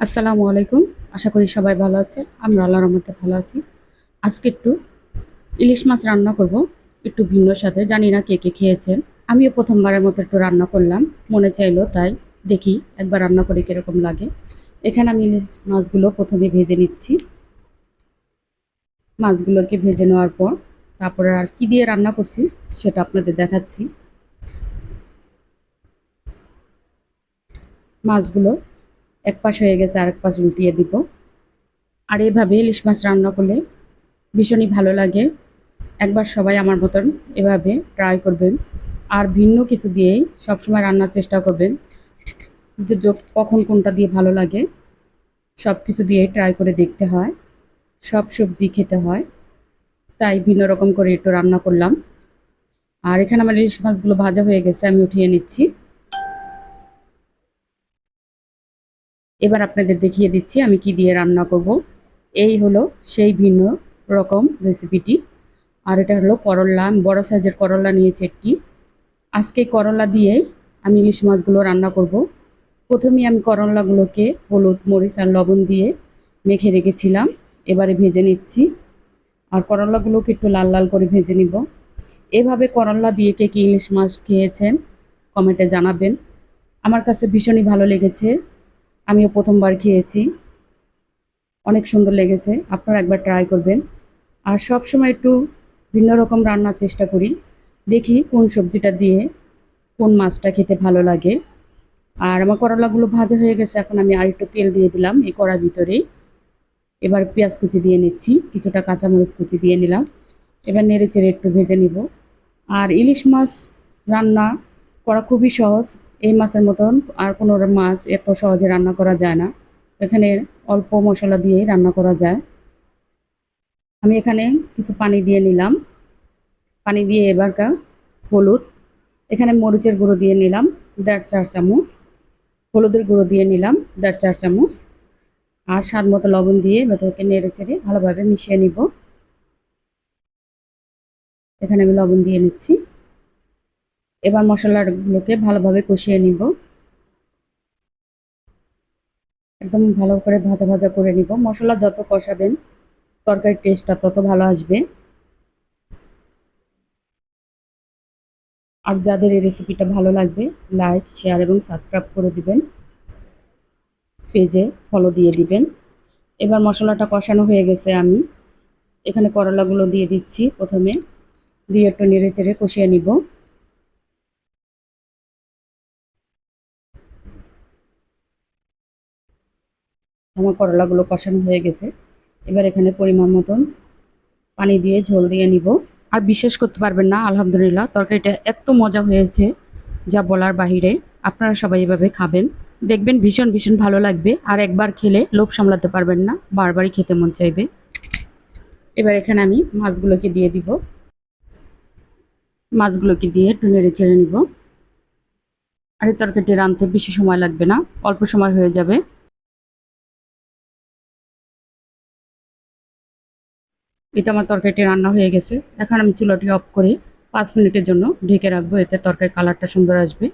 আসসালামু আলাইকুম। আশা করি সবাই ভালো আছে আমরা আল্লাহর রহমতে ভালো আছি। আজকে একটু ইলিশ মাছ রান্না করব। একটু ভিন্ন সাথে জানি না কে কে খেয়েছেন। আমিও প্রথমবারের মতো একটু রান্না করলাম। মনে চাইলো, তাই দেখি একবার রান্না করে কীরকম লাগে। এখানে আমি ইলিশ মাছগুলো প্রথমে ভেজে নিচ্ছি। মাছগুলোকে ভেজে নেওয়ার পর তারপরে আর কি দিয়ে রান্না করছি সেটা আপনাদের দেখাচ্ছি। মাছগুলো এক পাশ হয়ে গেছে, আরেক পাশ উল্টিয়ে দিব। আর এভাবে ইলিশ মাছ রান্না করলে ভীষণই ভালো লাগে। একবার সবাই আমার মতন এভাবে ট্রাই করবেন। আর ভিন্ন কিছু দিয়েই সবসময় রান্নার চেষ্টা করবেন। যে কখন কোনটা দিয়ে ভালো লাগে সব কিছু দিয়ে ট্রাই করে দেখতে হয়। সব সবজি খেতে হয়। তাই ভিন্ন রকম করে একটু রান্না করলাম। আর এখানে আমার ইলিশ মাছগুলো ভাজা হয়ে গেছে, আমি উঠিয়ে নিচ্ছি। এবার আপনাদের দেখিয়ে দিচ্ছি আমি কি দিয়ে রান্না করব। এই হলো সেই ভিন্ন রকম রেসিপিটি। আর এটা হলো করল্লা আমি বড় সাইজের করল্লা নিয়েছি একটি। আজকে করল্লা দিয়েই আমি ইলিশ মাছগুলো রান্না করব। প্রথমেই আমি করল্লাগুলোকে হলুদ, মরিচ আর লবণ দিয়ে মেখে রেখেছিলাম। এবারে ভেজে নিচ্ছি। আর করল্লাগুলোকে একটু লাল লাল করে ভেজে নিব। এভাবে করল্লা দিয়ে কে কি ইলিশ মাছ খেয়েছেন, কমেন্টে জানাবেন। আমার কাছে ভীষণই ভালো লেগেছে। আমিও প্রথমবার খেয়েছি। অনেক সুন্দর লেগেছে, আপনারা একবার ট্রাই করবেন। আর সব সময় একটু ভিন্ন রকম রান্নার চেষ্টা করি, দেখি কোন সবজিটা দিয়ে কোন মাছটা খেতে ভালো লাগে। আর আমার করলাগুলো ভাজা হয়ে গেছে, এখন আমি আর একটু তেল দিয়ে দিলাম এই কড়ার ভিতরে। এবার পেঁয়াজ কুচি দিয়ে নিচ্ছি, কিছুটা কাঁচামরিচ কুচি দিয়ে নিলাম। এবার নেড়ে চেড়ে একটু ভেজে নিব। আর ইলিশ মাছ রান্না করা খুবই সহজ। এই মাছের মতন আর কোনো মাছ এত সহজে রান্না করা যায় না। এখানে অল্প মশলা দিয়েই রান্না করা যায়। আমি এখানে কিছু পানি দিয়ে নিলাম। পানি দিয়ে এবারকা হলুদ। এখানে মরিচের গুঁড়ো দিয়ে নিলাম দেড় চার চামচ। হলুদের গুঁড়ো দিয়ে নিলাম দেড় চার চামচ। আর স্বাদ মতো লবণ দিয়ে এটাকে নেড়ে চেড়ে ভালোভাবে মিশিয়ে নিব। এখানে আমি লবণ দিয়ে নিচ্ছি। এবার মশলাগুলোকে ভালোভাবে কষিয়ে নিব। একদম ভালো করে ভাজা ভাজা করে নিব। মশলা যত কষাবেন, তরকারির টেস্টটা তত ভালো আসবে। আর যাদের এই রেসিপিটা ভালো লাগবে লাইক শেয়ার এবং সাবস্ক্রাইব করে দিবেন। পেজে ফলো দিয়ে দিবেন। এবার মশলাটা কষানো হয়ে গেছে আমি। এখানে করলাগুলো দিয়ে দিচ্ছি প্রথমে। দিয়ে একটু নেড়ে চেড়ে কষিয়ে নিব। আমার করলাগুলো কষানো হয়ে গেছে। এবার এখানে পরিমাণ মতন পানি দিয়ে ঝোল দিয়ে নিব। আর বিশ্বাস করতে পারবেন না, আলহামদুলিল্লাহ, তরকারিটা এত মজা হয়েছে যা বলার বাহিরে। আপনারা সবাই এভাবে খাবেন। দেখবেন ভীষণ ভীষণ ভালো লাগবে। আর একবার খেলে লোভ সামলাতে পারবেন না, বারবারই খেতে মন চাইবে। এবার এখানে আমি মাছগুলোকে দিয়ে দিব। মাছগুলোকে দিয়ে একটু নেড়ে চেড়ে নিব। আর এই তরকারিটি রাঁধতে বেশি সময় লাগবে না, অল্প সময় হয়ে যাবে। এটা আমার তরকারিটি রান্না হয়ে গেছে। এখন আমি চুলাটি অফ করে। পাঁচ মিনিটের জন্য ঢেকে রাখব। এতে তরকারির কালারটা সুন্দর আসবে।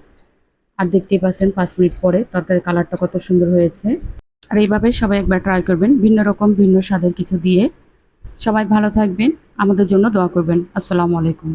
আর দেখতেই পাচ্ছেন, পাঁচ মিনিট পরে তরকারির কালারটা কত সুন্দর হয়েছে। আর এইভাবে সবাই একবার ট্রাই করবেন। ভিন্ন রকম, ভিন্ন স্বাদের কিছু দিয়ে। সবাই ভালো থাকবেন। আমাদের জন্য দোয়া করবেন। আসসালামু আলাইকুম।